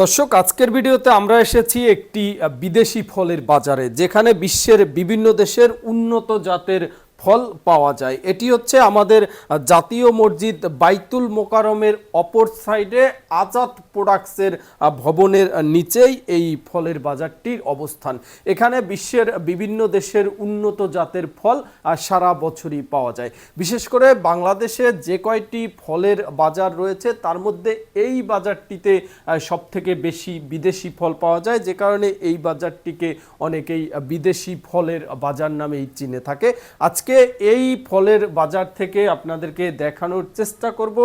দর্শক, আজকের ভিডিওতে আমরা এসেছি একটি বিদেশি ফলের বাজারে, যেখানে বিশ্বের বিভিন্ন দেশের উন্নত জাতের ফল পাওয়া যায়। এটি হচ্ছে আমাদের জাতীয় মসজিদ বাইতুল মোকারমের অপর সাইডে আজাদ প্রোডাক্টসের ভবনের নিচেই এই ফলের বাজারটির অবস্থান। এখানে বিশ্বের বিভিন্ন দেশের উন্নত জাতের ফল সারা বছরই পাওয়া যায়। বিশেষ করে বাংলাদেশে যে কয়টি ফলের বাজার রয়েছে, তার মধ্যে এই বাজারটিতে সব থেকে বেশি বিদেশি ফল পাওয়া যায়, যে কারণে এই বাজারটিকে অনেকেই বিদেশি ফলের বাজার নামেই চিনে থাকে। আজকে এই ফলের বাজার থেকে আপনাদেরকে দেখানোর চেষ্টা করব।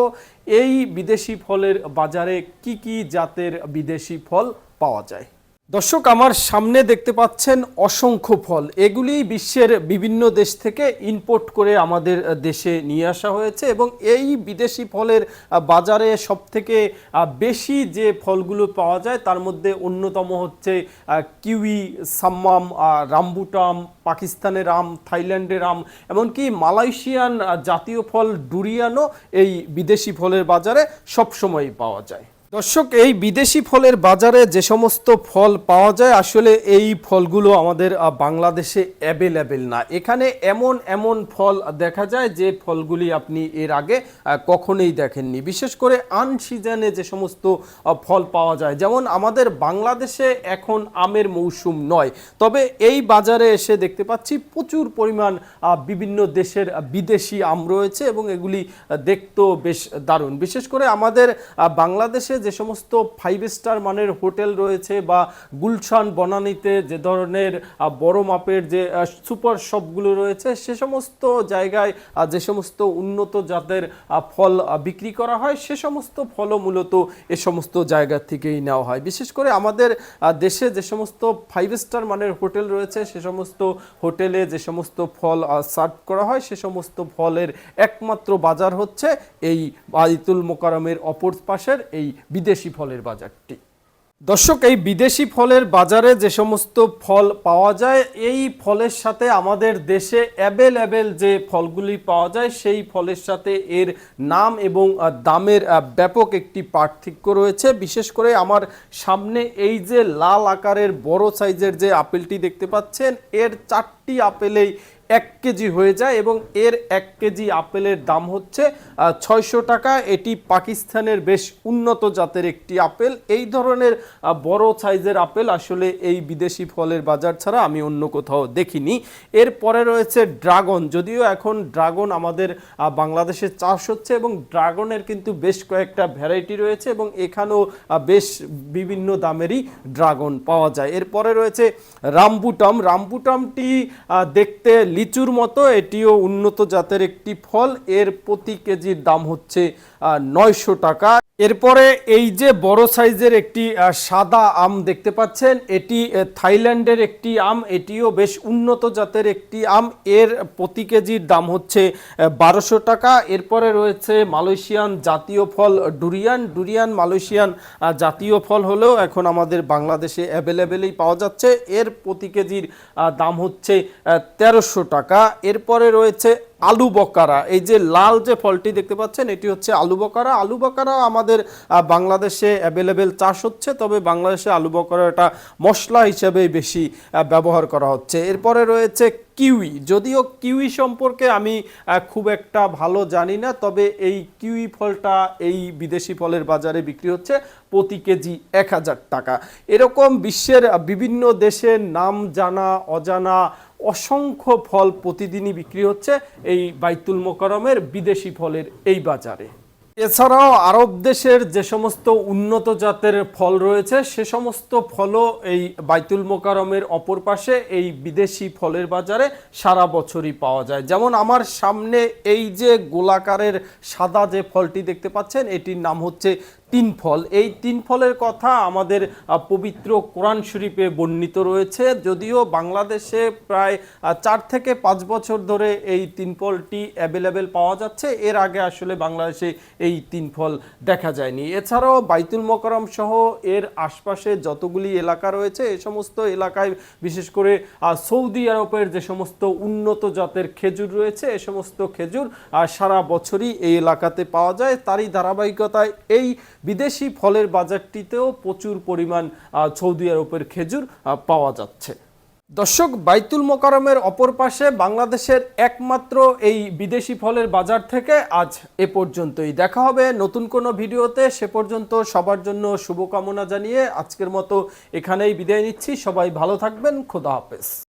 এই বিদেশি ফলের বাজারে কি কি জাতের বিদেশি ফল পাওয়া যায়? দর্শক, আমার সামনে দেখতে পাচ্ছেন অসংখ্য ফল। এগুলি বিশ্বের বিভিন্ন দেশ থেকে ইম্পোর্ট করে আমাদের দেশে নিয়ে আসা হয়েছে এবং এই বিদেশি ফলের বাজারে সব থেকে বেশি যে ফলগুলো পাওয়া যায়, তার মধ্যে অন্যতম হচ্ছে কিউই, সাম্মাম রামবুটাম পাকিস্তানের আম, থাইল্যান্ডের আম, এমনকি মালয়েশিয়ান জাতীয় ফল ডুরিয়ানও এই বিদেশি ফলের বাজারে সবসময়ই পাওয়া যায়। দর্শক, এই বিদেশি ফলের বাজারে যে সমস্ত ফল পাওয়া যায়, আসলে এই ফলগুলো আমাদের বাংলাদেশে অ্যাভেলেবেল না। এখানে এমন এমন ফল দেখা যায় যে ফলগুলি আপনি এর আগে কখনোই দেখেননি। বিশেষ করে আন সিজনে যে সমস্ত ফল পাওয়া যায়, যেমন আমাদের বাংলাদেশে এখন আমের মৌসুম নয়, তবে এই বাজারে এসে দেখতে পাচ্ছি প্রচুর পরিমাণ বিভিন্ন দেশের বিদেশি আম রয়েছে এবং এগুলি দেখতেও বেশ দারুণ। বিশেষ করে আমাদের বাংলাদেশে যে সমস্ত ফাইভ স্টার মানের হোটেল রয়েছে বা গুলশান, বনানীতে যে ধরনের বড় মাপের যে সুপার শপগুলো রয়েছে, সে সমস্ত জায়গায় যে সমস্ত উন্নত জাতের ফল বিক্রি করা হয়, সে সমস্ত ফলও মূলত এ সমস্ত জায়গা থেকেই নেওয়া হয়। বিশেষ করে আমাদের দেশে যে সমস্ত ফাইভ স্টার মানের হোটেল রয়েছে, সে সমস্ত হোটেলে যে সমস্ত ফল সার্ভ করা হয়, সে সমস্ত ফলের একমাত্র বাজার হচ্ছে এই বাইতুল মোকারমের অপর পাশের এই বিদেশি ফলের বাজারটি। দর্শক, এই বিদেশি ফলের বাজারে যে সমস্ত ফল পাওয়া যায়, এই ফলের সাথে আমাদের দেশে অ্যাভেলেবেল যে ফলগুলি পাওয়া যায়, সেই ফলের সাথে এর নাম এবং দামের ব্যাপক একটি পার্থক্য রয়েছে। বিশেষ করে আমার সামনে এই যে লাল আকারের বড় সাইজের যে আপেলটি দেখতে পাচ্ছেন, এর চারটি আপেলেই এক কেজি হয়ে যায় এবং এর এক কেজি আপেলের দাম হচ্ছে ছয়শো টাকা। এটি পাকিস্তানের বেশ উন্নত জাতের একটি আপেল। এই ধরনের বড় সাইজের আপেল আসলে এই বিদেশি ফলের বাজার ছাড়া আমি অন্য কোথাও দেখিনি। এরপরে রয়েছে ড্রাগন। যদিও এখন ড্রাগন আমাদের বাংলাদেশে চাষ হচ্ছে এবং ড্রাগনের কিন্তু বেশ কয়েকটা ভ্যারাইটি রয়েছে এবং এখানেও বেশ বিভিন্ন দামেরই ড্রাগন পাওয়া যায়। এরপরে রয়েছে রামবুটাম। রামবুটামটি দেখতে লিচুর মতো এটিও উন্নত জাতের একটি ফল। এর প্রতি কেজির দাম হচ্ছে নয়শো টাকা। এরপরে এই যে বড় সাইজের একটি সাদা আম দেখতে পাচ্ছেন, এটি থাইল্যান্ডের একটি আম, এটিও বেশ উন্নত জাতের একটি আম। এর প্রতি কেজির দাম হচ্ছে বারোশো টাকা। এরপরে রয়েছে মালয়েশিয়ান জাতীয় ফল ডুরিয়ান। ডুরিয়ান মালয়েশিয়ান জাতীয় ফল হলেও এখন আমাদের বাংলাদেশে অ্যাভেলেবেলই পাওয়া যাচ্ছে। এর প্রতি কেজির দাম হচ্ছে তেরোশো টাকা। এরপরে রয়েছে আলু বকারা। এই যে লাল যে ফলটি দেখতে পাচ্ছেন, এটি হচ্ছে আলু বকারা। আলু বকারা আমাদের বাংলাদেশে অ্যাভেলেবেল চাষ হচ্ছে, তবে বাংলাদেশে আলু বকারাটা মশলা হিসেবে বেশি ব্যবহার করা হচ্ছে। এরপরে রয়েছে কিউই। যদিও কিউই সম্পর্কে আমি খুব একটা ভালো জানি না, তবে এই কিউই ফলটা এই বিদেশি ফলের বাজারে বিক্রি হচ্ছে প্রতি কেজি এক হাজার টাকা। এরকম বিশ্বের বিভিন্ন দেশের নাম জানা, অজানা অসংখ্য ফল প্রতিদিনই বিক্রি হচ্ছে এই বাইতুল মোকারমের বিদেশি ফলের এই বাজারে। এছাড়াও আরব দেশের যে সমস্ত উন্নত জাতের ফল রয়েছে, সে সমস্ত ফলও এই বাইতুল মোকারমের অপর পাশে এই বিদেশি ফলের বাজারে সারা বছরই পাওয়া যায়। যেমন আমার সামনে এই যে গোলাকারের সাদা যে ফলটি দেখতে পাচ্ছেন, এটির নাম হচ্ছে তিন ফল। এই তিন ফলের কথা আমাদের পবিত্র কোরআন শরীফে বর্ণিত রয়েছে। যদিও বাংলাদেশে প্রায় চার থেকে পাঁচ বছর ধরে এই তিন ফলটি অ্যাভেলেবেল পাওয়া যাচ্ছে। এর আগে আসলে বাংলাদেশে এই তিন ফল দেখা যায়নি। এছাড়াও বাইতুল মোকারম সহ এর আশপাশে যতগুলি এলাকা রয়েছে এই সমস্ত এলাকায় বিশেষ করে সৌদি আরবের যে সমস্ত উন্নত জাতের খেজুর রয়েছে এই সমস্ত খেজুর সারা বছরই এই এলাকাতে পাওয়া যায়। তারই ধারাবাহিকতায় এই বিদেশি ফলের বাজারটিতেও প্রচুর পরিমাণ সৌদি আরবের খেজুর পাওয়া যাচ্ছে। দর্শক, বাইতুল মোকারমের অপর পাশে বাংলাদেশের একমাত্র এই বিদেশি ফলের বাজার থেকে আজ এ পর্যন্তই। দেখা হবে নতুন কোনো ভিডিওতে। সে পর্যন্ত সবার জন্য শুভকামনা জানিয়ে আজকের মতো এখানেই বিদায় নিচ্ছি। সবাই ভালো থাকবেন। খোদা হাফেজ।